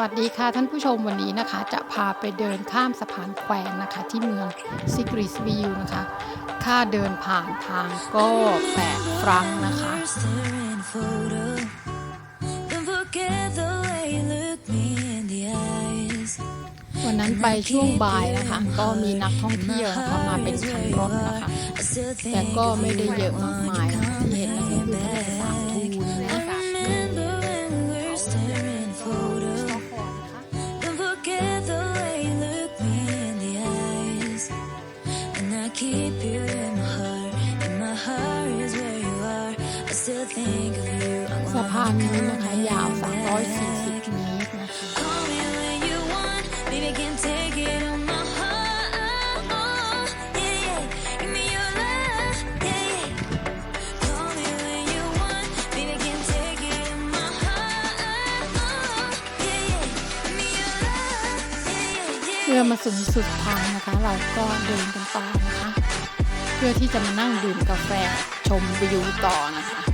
วัสดีค่ะท่านผู้ชมวันนี้นะคะ จะพาไปเดินข้ามสะพานแควนะคะ ที่เมืองซิกริสวิลนะคะ ค่าเดินผ่านทางก็8ฟรังนะคะ วันนั้นไปช่วงบ่ายนะคะ ก็มีนักท่องเที่ยวนะคะมาเป็นคันรถนะคะ แต่ก็ไม่ได้เยอะมากมายะะที่เห็นนั่นก็คือทะเลสาบทูานนี้นะคะ ยาว 340 เมตรนะคะเมื่อมาสุดสุดทางนะคะ เราก็เดินกันต่อนะคะ เพื่อที่จะมานั่งดื่มกาแฟชมวิวต่อนะคะ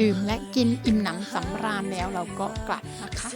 ดื่มและกินอิ่มหนำสำราญแล้วเราก็กลับนะคะ